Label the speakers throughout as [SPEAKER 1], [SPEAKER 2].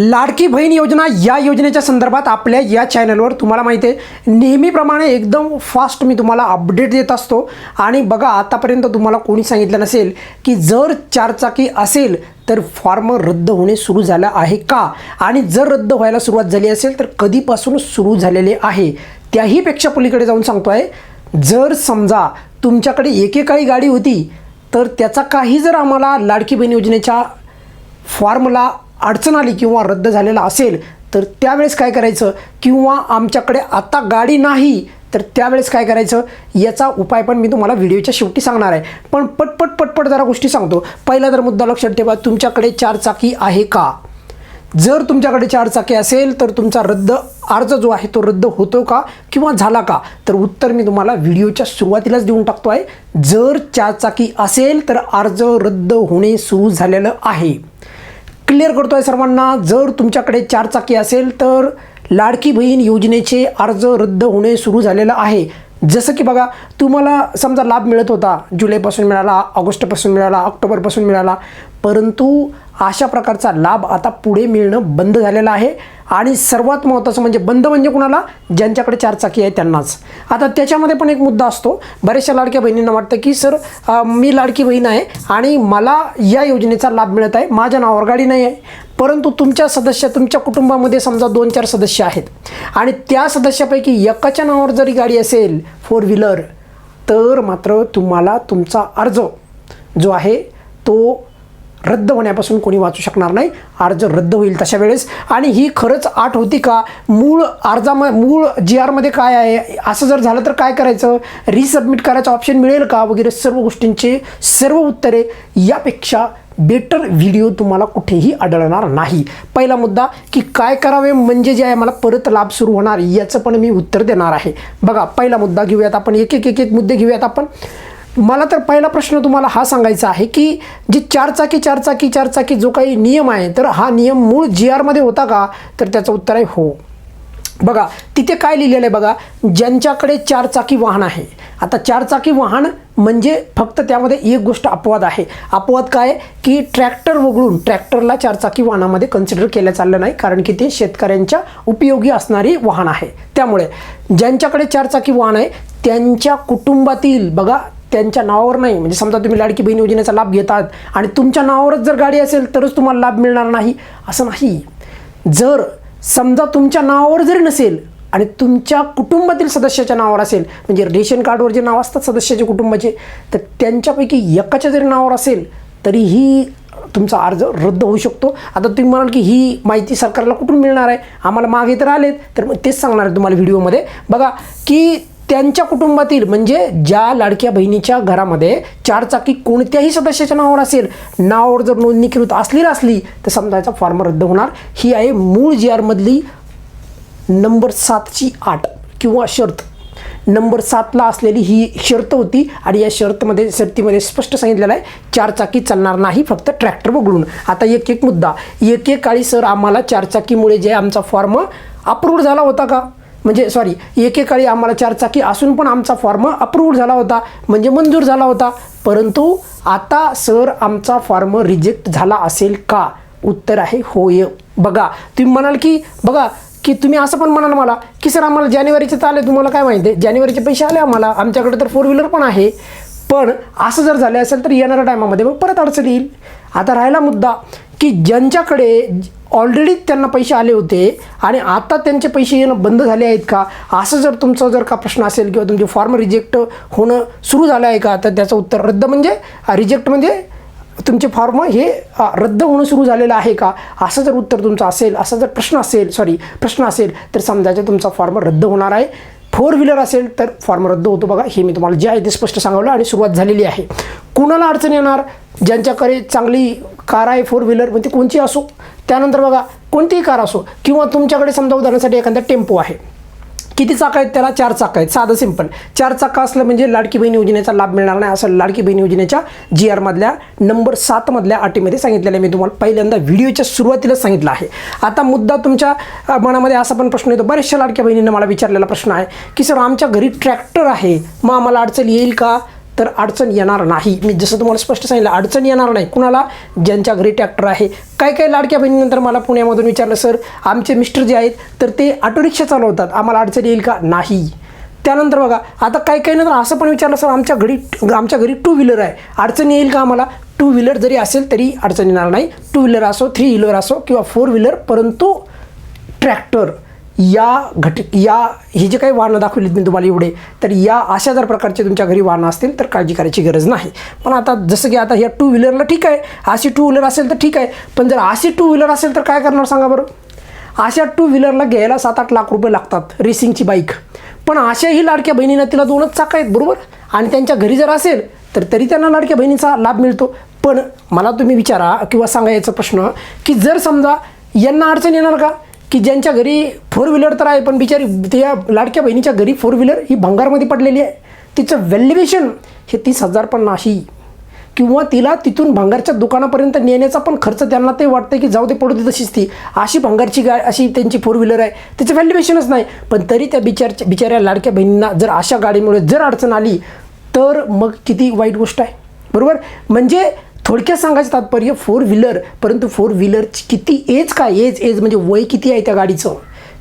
[SPEAKER 1] लाडकी बहीण योजना या योजनेच्या संदर्भात आपल्या या चॅनलवर तुम्हाला माहिती आहे. नेहमीप्रमाणे एकदम फास्ट मी तुम्हाला अपडेट देत असतो. आणि बघा आतापर्यंत तुम्हाला कोणी सांगितलं नसेल की जर चारचाकी असेल तर फॉर्म रद्द होणे सुरू झालं आहे का? आणि जर रद्द व्हायला सुरुवात झाली असेल तर कधीपासून सुरू झालेले आहे? त्याहीपेक्षा पलीकडे जाऊन सांगतो आहे जर समजा तुमच्याकडे एकेकाळी गाडी होती तर त्याचा काही जर आम्हाला लाडकी बहीण योजनेच्या फॉर्मला अडचण आली किंवा रद्द झालेला असेल तर त्यावेळेस काय करायचं? किंवा आमच्याकडे आता गाडी नाही तर त्यावेळेस काय करायचं? याचा उपाय पण मी तुम्हाला व्हिडिओच्या शेवटी सांगणार आहे. पण पटपट पटपट जरा गोष्टी सांगतो. पहिला जर मुद्दा लक्षात ठेवा तुमच्याकडे चार चाकी आहे का? जर तुमच्याकडे चार चाकी असेल तर तुमचा रद्द अर्ज जो आहे तो रद्द होतो का किंवा झाला का? तर उत्तर मी तुम्हाला व्हिडिओच्या सुरुवातीलाच देऊन टाकतो आहे. जर चार चाकी असेल तर अर्ज रद्द होणे सुरू झालेलं आहे. क्लिअर करतो आहे सर्वांना. जर तुमच्याकडे चार चाकी असेल तर लाडकी बहीण योजनेचे अर्ज रद्द होणे सुरू झालेलं आहे. जसं की बघा तुम्हाला समजा लाभ मिळत होता. जुलैपासून मिळाला ऑगस्टपासून मिळाला ऑक्टोबरपासून मिळाला. परंतु अशा प्रकारचा लाभ आता पुढे मिळणं बंद झालेलं आहे. आणि सर्वात महत्त्वाचं म्हणजे बंद म्हणजे कुणाला? ज्यांच्याकडे चार चाकी आहे त्यांनाच. आता त्याच्यामध्ये पण एक मुद्दा असतो. बऱ्याचशा लाडक्या बहिणींना वाटतं की सर मी लाडकी बहीण आहे आणि मला या योजनेचा लाभ मिळत आहे. माझ्या नावावर गाडी नाही आहे. परंतु तुमच्या सदस्य तुमच्या कुटुंबामध्ये समजा दोन चार सदस्य आहेत. आणि त्या सदस्यापैकी एकाच्या नावावर जरी गाडी असेल फोर व्हीलर तर मात्र तुम्हाला तुमचा अर्ज जो आहे तो रद्द होण्यापासून कोणी वाचू शकणार नाही. अर्ज रद्द होईल तशा वेळेस. आणि ही खरंच आठ होती का? मूळ अर्जाम मूळ जी आरमध्ये काय आहे? असं जर झालं तर काय करायचं? रिसबमिट करायचं ऑप्शन मिळेल का? वगैरे सर्व गोष्टींचे सर्व उत्तरे यापेक्षा बेटर व्हिडिओ तुम्हाला कुठेही आढळणार नाही. पहिला मुद्दा की काय करावे म्हणजे जे आहे मला परत लाभ सुरू होणार याचं पण मी उत्तर देणार आहे. बघा पहिला मुद्दा घेऊयात आपण. एक एक एक एक मुद्दे घेऊयात आपण. मला तर पहिला प्रश्न तुम्हाला हा सांगायचा आहे की जी चारचाकी चारचाकी चारचाकी जो काही नियम आहे तर हा नियम मूळ जी आरमध्ये होता का? तर त्याचं उत्तर आहे हो. बघा तिथे काय लिहिलेलं आहे बघा ज्यांच्याकडे चारचाकी वाहन आहे. आता चारचाकी वाहन म्हणजे फक्त त्यामध्ये एक गोष्ट अपवाद आहे. अपवाद काय? की ट्रॅक्टर वगळून ट्रॅक्टरला चारचाकी वाहनामध्ये कन्सिडर केलं चाललं नाही कारण की ते शेतकऱ्यांच्या उपयोगी असणारी वाहन आहे. त्यामुळे ज्यांच्याकडे चारचाकी वाहन आहे त्यांच्या कुटुंबातील बघा त्यांच्या नावावर नाही. म्हणजे समजा तुम्ही लाडकी बहीण योजनेचा लाभ घेतात आणि तुमच्या नावावरच जर गाडी असेल तरच तुम्हाला लाभ मिळणार नाही. असं नाही. जर समजा तुमच्या नावावर जरी नसेल आणि तुमच्या कुटुंबातील सदस्याच्या नावावर असेल म्हणजे रेशन कार्डवर जे नाव असतात सदस्याचे कुटुंबाचे तर त्यांच्यापैकी एकाच्या जरी नावावर असेल तरीही तुमचा अर्ज रद्द होऊ शकतो. आता तुम्ही म्हणाल की ही माहिती सरकारला कुठून मिळणार आहे? आम्हाला मागे तर आलेत तर मग तेच सांगणार आहे तुम्हाला व्हिडिओमध्ये. बघा की त्यांच्या कुटुंबातील म्हणजे ज्या लाडक्या बहिणीच्या घरामध्ये चारचाकी कोणत्याही सदस्याच्या नावावर असेल नावावर जर नोंदणीकृत असली असली तर समजायचा फॉर्म रद्द होणार. ही आहे मूळ जी आरमधली नंबर सातची आठ किंवा शर्त. नंबर सातला असलेली ही शर्त होती आणि या शर्तमध्ये शर्तीमध्ये स्पष्ट सांगितलेलं आहे चारचाकी चालणार नाही फक्त ट्रॅक्टर वगळून. आता एक एक मुद्दा. एक एक काळी सर आम्हाला चारचाकीमुळे जे आमचा फॉर्म अप्रूव्ह झाला होता का? म्हणजे सॉरी एकेकाळी आम्हाला चारचाकी असून पण आमचा फॉर्म अप्रूव्ड झाला होता म्हणजे मंजूर झाला होता. परंतु आता सर आमचा फॉर्म रिजेक्ट झाला असेल का? उत्तर आहे होय. बघा तुम्ही म्हणाल की बघा की तुम्ही असं पण म्हणाल मला की सर आम्हाला जानेवारीचे तर आले तुम्हाला काय माहिती? आहे जानेवारीचे पैसे आले आम्हाला आमच्याकडे तर फोर व्हीलर पण आहे. पण असं जर झालं असेल तर येणाऱ्या टायमामध्ये मग परत अडचण येईल. आता राहिला मुद्दा की ज्यांच्याकडे ऑलरेडी त्यांना पैसे आले होते आणि आता त्यांचे पैसे येणं बंद झाले आहेत का? असं जर तुमचा जर का प्रश्न असेल किंवा तुमचे फॉर्म रिजेक्ट होणं सुरू झालं आहे का? तर त्याचं उत्तर रद्द म्हणजे रिजेक्ट म्हणजे तुमचे फॉर्म हे रद्द होणं सुरू झालेलं आहे का? असं जर उत्तर तुमचं असेल असा जर प्रश्न असेल सॉरी प्रश्न असेल तर समजायचं तुमचा फॉर्म रद्द होणार आहे. फोर व्हीलर असेल तर फॉर्म रद्द होतो बघा. हे मी तुम्हाला जे आहे ते स्पष्ट सांगवलं आणि सुरुवात झालेली आहे. कुणाला अडचण येणार? ज्यांच्याकडे चांगली कार आहे फोर व्हीलर म्हणजे कोणची असो. त्यानंतर बघा कोणतीही कार असो किंवा तुमच्याकडे समजा उदाहरणासाठी एखादा टेम्पो आहे. किती चाक आहेत त्याला? चार चाक आहेत. साधं सिंपल चार चाका असलं म्हणजे लाडकी बहीण योजनेचा लाभ मिळणार नाही असं लाडकी बहीण योजनेच्या जी आरमधल्या नंबर सातमधल्या अटीमध्ये सांगितलेलं आहे मी तुम्हाला. पहिल्यांदा व्हिडिओच्या सुरुवातीला सांगितलं आहे. आता मुद्दा तुमच्या मनामध्ये असा पण प्रश्न येतो. बऱ्याचशा लाडक्या बहिणींना मला विचारलेला प्रश्न आहे की सर आमच्या घरी ट्रॅक्टर आहे. मग आम्हाला अडचण येईल का? तर अडचण येणार नाही. मी जसं तुम्हाला स्पष्ट सांगितलं अडचण येणार नाही. कुणाला? ज्यांच्या घरी ट्रॅक्टर आहे. काय काय लाडक्या बहिणीनंतर मला पुण्यामधून विचारलं सर आमचे मिस्टर जे आहेत तर ते ऑटो रिक्षा चालवतात. आम्हाला अडचण येईल का? नाही. त्यानंतर बघा आता काही काही नंतर असं पण विचारलं सर आमच्या घरी आमच्या घरी टू व्हीलर आहे. अडचण येईल का आम्हाला? टू व्हीलर जरी असेल तरी अडचण येणार नाही. टू व्हीलर असो थ्री व्हीलर असो किंवा फोर व्हीलर परंतु ट्रॅक्टर या घट या हे जे काही वाहनं दाखवलीत मी तुम्हाला एवढे तर या अशा जर प्रकारचे तुमच्या घरी वाहनं असतील तर काळजी करायची गरज नाही. पण आता जसं की आता ह्या टू व्हीलरला ठीक आहे. अशी टू व्हीलर असेल तर ठीक आहे. पण जर अशी टू व्हीलर असेल तर काय करणार सांगा बरं? अशा टू व्हीलरला घ्यायला सात आठ लाख रुपये लागतात रेसिंगची बाईक पण अशाही लाडक्या बहिणींना तिला दोनच चाक आहेत बरोबर? आणि त्यांच्या घरी जर असेल तर तरी त्यांना लाडक्या बहिणीचा लाभ मिळतो. पण मला तुम्ही विचारा किंवा सांगायचा प्रश्न की जर समजा यांना अडचण येणार का? की ज्यांच्या घरी फोर व्हीलर तर आहे पण बिचारी त्या लाडक्या बहिणीच्या घरी फोर व्हीलर ही भंगारमध्ये पडलेली आहे. तिचं व्हॅल्युएशन हे तीस हजार पण नाही किंवा तिला तिथून भंगारच्या दुकानापर्यंत नेण्याचा पण खर्च त्यांना ते वाटतं की जाऊ दे पडू दे तशीच ती. अशी भंगारची गा अशी त्यांची फोर व्हीलर आहे. त्याचं व्हॅल्युएशनच नाही. पण तरी त्या बिचारच्या बिचाऱ्या लाडक्या बहिणींना जर अशा गाडीमुळे जर अडचण आली तर मग किती वाईट गोष्ट आहे. बरोबर? म्हणजे थोडक्यात सांगायचं तात्पर्य फोर व्हीलर परंतु फोर व्हीलरची किती एज काय? एज एज म्हणजे वय किती आहे त्या गाडीचं?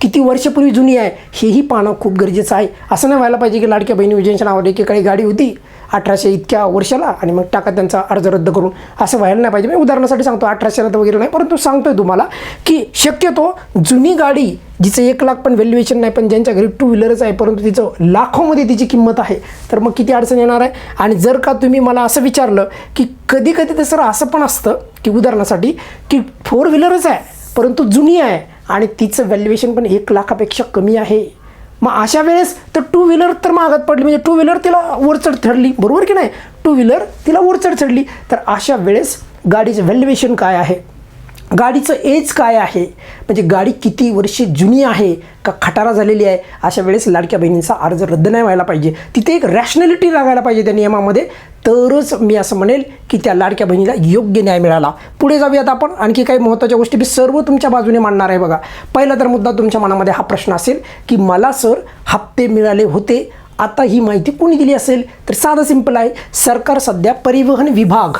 [SPEAKER 1] किती वर्षपूर्वी जुनी आहे हेही पाहणं खूप गरजेचं आहे. असं नाही व्हायला पाहिजे की लाडक्या बहिणी विजयांच्या नावावर एकेकाळी गाडी होती अठराशे इतक्या वर्षाला आणि मग टाका त्यांचा अर्ज रद्द करून. असं व्हायला नाही पाहिजे. मी उदाहरणासाठी सांगतो अठराशेला तर वगैरे नाही परंतु सांगतोय तुम्हाला की शक्यतो जुनी गाडी जिचं एक लाख पण व्हॅल्युएशन नाही पण ज्यांच्या घरी टू व्हीलरच आहे परंतु तिचं लाखोमध्ये तिची किंमत आहे तर मग किती अडचण येणार आहे? आणि जर का तुम्ही मला असं विचारलं की कधी कधी तर सर असं पण असतं की उदाहरणासाठी की फोर व्हीलरच आहे परंतु जुनी आहे आणि तिचं व्हॅल्युएशन पण एक लाखापेक्षा कमी आहे. मग अशा वेळेस तर टू व्हीलर तर मागात पडली. म्हणजे टू व्हीलर तिला वरचढ ठरली बरोबर की नाही? टू व्हीलर तिला वरचढ चढली. तर अशा वेळेस गाडीचं व्हॅल्युएशन काय आहे? गाडीचं एज काय आहे? म्हणजे गाडी किती वर्षे जुनी आहे? का खटारा झालेली आहे? अशा वेळेस लाडक्या बहिणींचा अर्ज रद्द नाही व्हायला पाहिजे. तिथे एक रॅशनॅलिटी लागायला पाहिजे त्या नियमामध्ये. तरच मी असं म्हणेल की त्या लाडक्या बहिणीला योग्य न्याय मिळाला. पुढे जाऊयात आपण. आणखी काही महत्त्वाच्या गोष्टी मी सर्व तुमच्या बाजूने मांडणार आहे बघा. पहिला तर मुद्दा तुमच्या मनामध्ये हा प्रश्न असेल की मला सर हप्ते मिळाले होते. आता ही माहिती कोणी दिली असेल? तर साधं सिंपल आहे. सरकार सध्या परिवहन विभाग.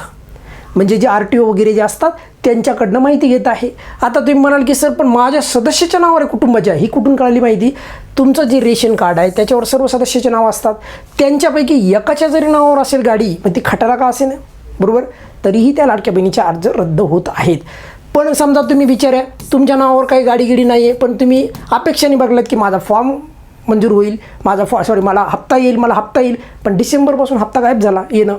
[SPEAKER 1] म्हणजे जे आर टी ओ वगैरे जे असतात त्यांच्याकडनं माहिती घेत आहे. आता तुम्ही म्हणाल की सर पण माझ्या सदस्याच्या नावावर आहे कुटुंबाच्या ही कुठून कळाली माहिती? तुमचं जे रेशन कार्ड आहे त्याच्यावर सर्व सदस्याचे नाव असतात. त्यांच्यापैकी एकाच्या जरी नावावर असेल गाडी मग ती खटारा का असेल? बरोबर? तरीही त्या लाडक्या बहिणीचे अर्ज रद्द होत आहेत. पण समजा तुम्ही विचारा तुमच्या नावावर काही गाडी गिडी नाही आहे पण तुम्ही अपेक्षाने बघलात की माझा फॉर्म मंजूर होईल माझा फॉ सॉरी मला हप्ता येईल मला हप्ता येईल पण डिसेंबरपासून हप्ता गायब झाला येणं.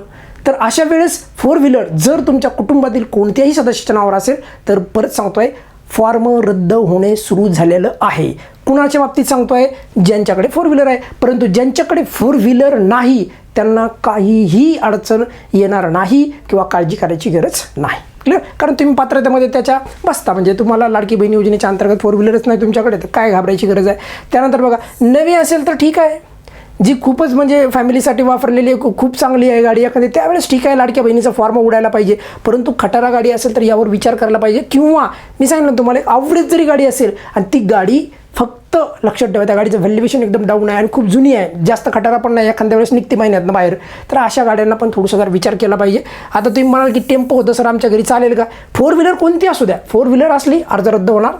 [SPEAKER 1] तर अशा वेळेस फोर व्हीलर जर तुमच्या कुटुंबातील कोणत्याही सदस्याच्या नावावर असेल तर परत सांगतोय फॉर्म रद्द होणे सुरू झालेलं आहे. कुणाच्या बाबतीत सांगतोय? ज्यांच्याकडे फोर व्हीलर आहे. परंतु ज्यांच्याकडे फोर व्हीलर नाही त्यांना काहीही अडचण येणार नाही किंवा काळजी करायची गरज नाही. क्लिअर कारण तुम्ही पात्रतेमध्ये त्याच्या बसता. म्हणजे तुम्हाला लाडकी बहिणी योजनेच्या अंतर्गत फोर व्हीलरच नाही तुमच्याकडे तर काय घाबरायची गरज आहे? त्यानंतर बघा नवी असेल तर ठीक आहे. जी खूपच म्हणजे फॅमिलीसाठी वापरलेली आहे, खूप चांगली आहे गाडी. एखादी त्यावेळेस ठीक आहे लाडक्या बहिणीचा फॉर्म उडायला पाहिजे. परंतु खटारा गाडी असेल तर यावर विचार करायला पाहिजे. किंवा मी सांगितलं तुम्हाला एक आवडीत जरी गाडी असेल आणि ती गाडी फक्त लक्षात ठेवा त्या गाडीचं व्हॅल्युएशन एकदम डाऊन आहे आणि खूप जुनी आहे. जास्त खटारा पण नाही एखाद्या वेळेस निघते महिन्यातनं बाहेर. तर अशा गाड्यांना पण थोडंसं जर विचार केला पाहिजे. आता तुम्ही म्हणाल की टेम्पो होतं सर आमच्या घरी चालेल का? फोर व्हीलर कोणती असू द्या. फोर व्हीलर असली अर्ज रद्द होणार.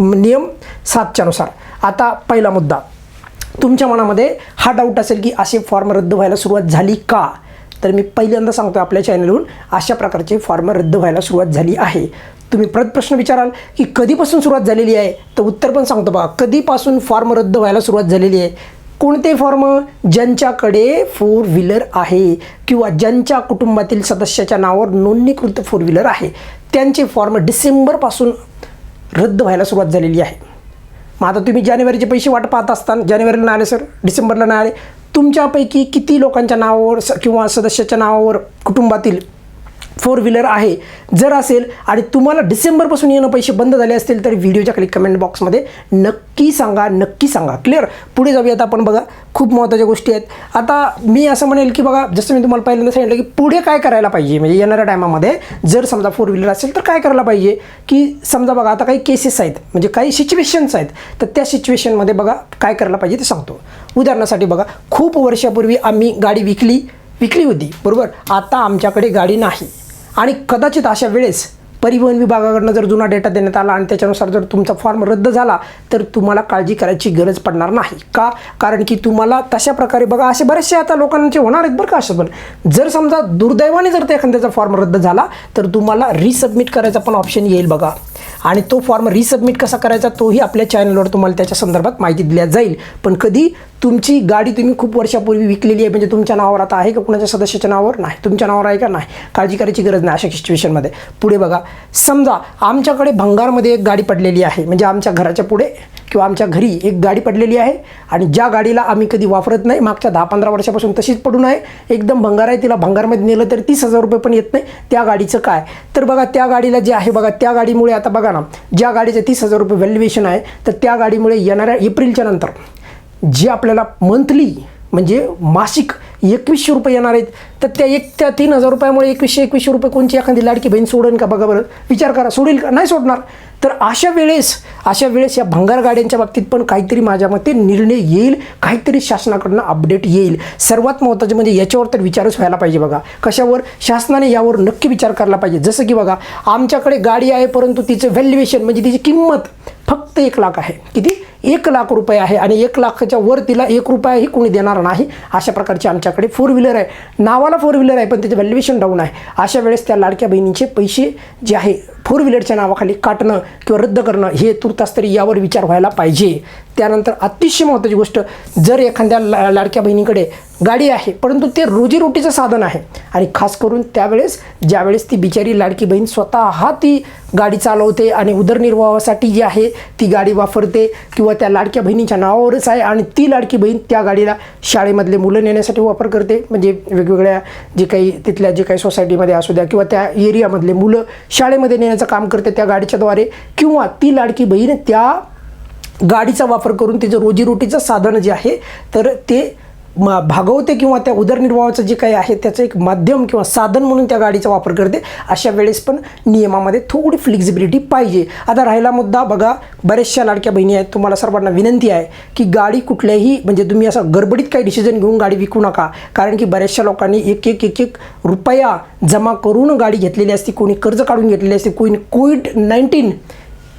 [SPEAKER 1] नियम सातच्यानुसार आता पहिला मुद्दा. तुमच्या मनामध्ये हा डाऊट असेल की असे फॉर्म रद्द व्हायला सुरुवात झाली का? तर मी पहिल्यांदा सांगतो आपल्या चॅनलवरून अशा प्रकारचे फॉर्म रद्द व्हायला सुरुवात झाली आहे. तुम्ही परत प्रश्न विचाराल की कधीपासून सुरुवात झालेली आहे? तर उत्तर पण सांगतो बघा कधीपासून फॉर्म रद्द व्हायला सुरुवात झालेली आहे? कोणते फॉर्म ज्यांच्याकडे फोर व्हीलर आहे किंवा ज्यांच्या कुटुंबातील सदस्याच्या नावावर नोंदणीकृत फोर व्हीलर आहे? त्यांचे फॉर्म डिसेंबरपासून रद्द व्हायला सुरुवात झालेली आहे. मग आता तुम्ही जानेवारीचे पैसे वाट पाहत असताना जानेवारीला नाही आले सर. डिसेंबरला नाही आले. तुमच्यापैकी किती लोकांच्या नावावर स किंवा सदस्याच्या नावावर कुटुंबातील फोर व्हीलर आहे. जर असेल आणि तुम्हाला डिसेंबरपासून येणं पैसे बंद झाले असतील तर व्हिडिओच्या खाली कमेंट बॉक्समध्ये नक्की सांगा नक्की सांगा. क्लिअर पुढे जाऊयात आपण बघा. खूप महत्त्वाच्या गोष्टी आहेत. आता मी असं म्हणेल की बघा जसं मी तुम्हाला पहिल्यांदा सांगितलं की पुढे काय करायला पाहिजे? म्हणजे येणाऱ्या टायमामध्ये जर समजा फोर व्हीलर असेल तर काय करायला पाहिजे? की समजा बघा आता काही केसेस आहेत. म्हणजे काही सिच्युएशन्स आहेत. तर त्या सिच्युएशनमध्ये बघा काय करायला पाहिजे ते सांगतो. उदाहरणासाठी बघा खूप वर्षापूर्वी आम्ही गाडी विकली. विकली होती बरोबर? आता आमच्याकडे गाडी नाही. आणि कदाचित अशा वेळेस परिवहन विभागाकडनं जर जुना डेटा देण्यात आला आणि त्याच्यानुसार जर तुमचा फॉर्म रद्द झाला तर तुम्हाला काळजी करायची गरज पडणार नाही. का? कारण की तुम्हाला तशा प्रकारे बघा असे बरेचसे आता लोकांचे होणार आहेत बरं का असं पण. जर समजा दुर्दैवाने जर त्या एखाद्याचा फॉर्म रद्द झाला तर तुम्हाला रिसबमिट करायचा पण ऑप्शन येईल बघा. आणि तो फॉर्म रिसबमिट कसा करायचा तोही आपल्या चॅनलवर तुम्हाला त्याच्या संदर्भात माहिती दिल्या जाईल. पण कधी तुमची गाडी तुम्ही खूप वर्षापूर्वी विकलेली आहे म्हणजे तुमच्या नावावर आता आहे का कुणाच्या सदस्याच्या नावावर? नाही. तुमच्या नावावर आहे का? नाही. काळजी करायची गरज नाही अशा सिच्युएशनमध्ये पुढे बघा. समजा आमच्याकडे भंगारमध्ये एक गाडी पडलेली आहे म्हणजे आमच्या घराच्या पुढे किंवा आमच्या घरी एक गाडी पडलेली आहे आणि ज्या गाडीला आम्ही कधी वापरत नाही मागच्या दहा पंधरा वर्षापासून तशीच पडून आहे एकदम भंगार आहे तिला भंगारमध्ये नेलं तरी तीस हजार रुपये पण येत नाही. त्या गाडीचं काय? तर बघा त्या गाडीला जे आहे बघा त्या गाडीमुळे आता बघा ना ज्या गाडीचं तीस हजार रुपये व्हॅल्युएशन आहे तर त्या गाडीमुळे येणाऱ्या एप्रिलच्या नंतर जे आपल्याला मंथली म्हणजे मासिक एकवीसशे रुपये येणार आहेत तर त्या एक त्या तीन हजार रुपयामुळे एकवीसशे एकवीसशे रुपये कोणची एखादी लाडकी बहीण सोडेल का? बघा बरं. विचार करा. सोडेल का? नाही सोडणार. तर अशा वेळेस अशा वेळेस या भंगार गाड्यांच्या बाबतीत पण काहीतरी माझ्या मते निर्णय येईल काहीतरी शासनाकडनं अपडेट येईल. सर्वात महत्त्वाचे म्हणजे याच्यावर तर विचारच व्हायला पाहिजे बघा. कशावर? शासनाने यावर नक्की विचार करायला पाहिजे. जसं की बघा आमच्याकडे गाडी आहे परंतु तिचं व्हॅल्युएशन म्हणजे तिची किंमत फक्त एक लाख आहे. किती? एक लाख रुपये आहे आणि एक लाखाच्या वर तिला एक रुपयाही कोणी देणार नाही. अशा प्रकारची आमच्याकडे फोर व्हीलर आहे. नावाला फोर व्हीलर आहे पण त्याचं व्हॅल्युएशन डाऊन आहे. अशा वेळेस त्या लाडक्या बहिणींचे पैसे जे आहे फोर व्हीलरच्या नावाखाली काटणं किंवा रद्द करणं हे तुर्तास तरी यावर विचार व्हायला पाहिजे. त्यानंतर अतिशय महत्त्वाची गोष्ट जर एखाद्या ला लाडक्या बहिणीकडे गाडी आहे परंतु ते रोजीरोटीचं साधन आहे. आणि खास करून त्यावेळेस ज्यावेळेस ती बिचारी लाडकी बहीण स्वतः ती गाडी चालवते आणि उदरनिर्वाहासाठी जी आहे ती गाडी वापरते किंवा त्या लाडक्या बहिणीच्या नावावरच आहे आणि ती लाडकी बहीण त्या गाडीला शाळेमधले मुलं नेण्यासाठी वापर करते. म्हणजे वेगवेगळ्या जे काही तिथल्या जे काही सोसायटीमध्ये असू द्या किंवा त्या एरियामधले मुलं शाळेमध्ये नेण्याचं काम करते त्या गाडीच्याद्वारे किंवा ती लाडकी बहीण त्या गाडीचा वापर करून तिचं रोजीरोटीचं साधन जे आहे तर ते म भागवते किंवा त्या उदरनिर्वाहाचं जे काही आहे त्याचं एक माध्यम किंवा साधन म्हणून त्या गाडीचा वापर करते. अशा वेळेस पण नियमामध्ये थोडी फ्लेक्झिबिलिटी पाहिजे. आता राहिला मुद्दा बघा बऱ्याचशा लाडक्या बहिणी आहेत. तुम्हाला सर्वांना विनंती आहे की गाडी कुठल्याही म्हणजे तुम्ही असं गडबडीत काही डिसिजन घेऊन गाडी विकू नका. कारण की बऱ्याचशा लोकांनी एक एक एक एक रुपया जमा करून गाडी घेतलेली असते कोणी कर्ज काढून घेतलेली असते कोणी कोविड नाईन्टीन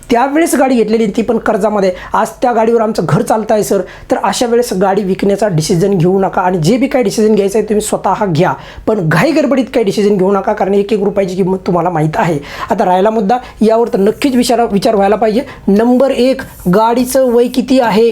[SPEAKER 1] त्यावेळेस गाडी घेतलेली ती पण कर्जामध्ये. आज त्या गाडीवर आमचं घर चालतं आहे सर. तर अशा वेळेस गाडी विकण्याचा डिसिजन घेऊ नका आणि जे बी काय डिसिजन घ्यायचं आहे तुम्ही स्वतः घ्या. पण घाई गडबडीत काही डिसिजन घेऊ नका कारण एक एक रुपयाची किंमत तुम्हाला माहीत आहे. आता राहिला मुद्दा यावर तर नक्कीच विचार विचार व्हायला पाहिजे. नंबर एक गाडीचं वय किती आहे?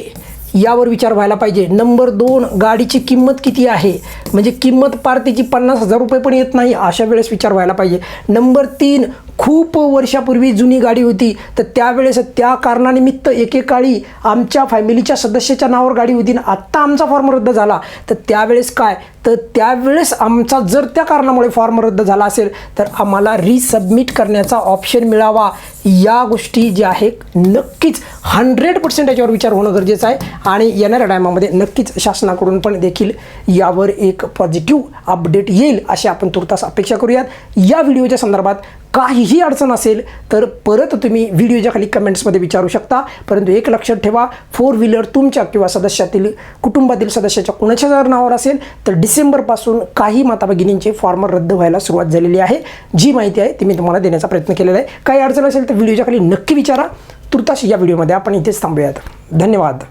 [SPEAKER 1] यावर विचार व्हायला पाहिजे. नंबर दोन गाडीची किंमत किती आहे? म्हणजे किंमत पार त्याची पन्नास हजार रुपये पण येत नाही अशा वेळेस विचार व्हायला पाहिजे. नंबर तीन खूप वर्षापूर्वी जुनी गाडी होती. तर त्यावेळेस त्या कारणानिमित्त एकेकाळी आमच्या फॅमिलीच्या सदस्याच्या नावावर गाडी होती आणि आत्ता आमचा फॉर्म रद्द झाला. तर त्यावेळेस काय? तर त्यावेळेस आमचा जर त्या कारणामुळे फॉर्म रद्द झाला असेल तर आम्हाला रिसबमिट करण्याचा ऑप्शन मिळावा. या गोष्टी ज्या आहेत नक्कीच हंड्रेड पर्सेंट याच्यावर विचार होणं गरजेचं आहे. आणि येणाऱ्या टायमामध्ये नक्कीच शासनाकडून पण देखील यावर एक पॉझिटिव्ह अपडेट येईल अशी आपण तुर्तास अपेक्षा करूयात. या व्हिडिओच्या संदर्भात काहीही अडचण असेल तर परत तुम्ही व्हिडिओच्या खाली कमेंट्समध्ये विचारू शकता. परंतु एक लक्षात ठेवा फोर व्हीलर तुमच्या किंवा सदस्यातील कुटुंबातील सदस्याच्या कुणाच्या जर नावावर असेल तर डिसेंबरपासून काही माता भगिनींचे फॉर्मर रद्द व्हायला सुरुवात झालेली आहे. जी माहिती आहे ती मी तुम्हाला देण्याचा प्रयत्न केलेला आहे. काही अडचण असेल तर व्हिडिओच्या खाली नक्की विचारा. तुर्तास या व्हिडिओमध्ये आपण इथेच थांबूयात. धन्यवाद.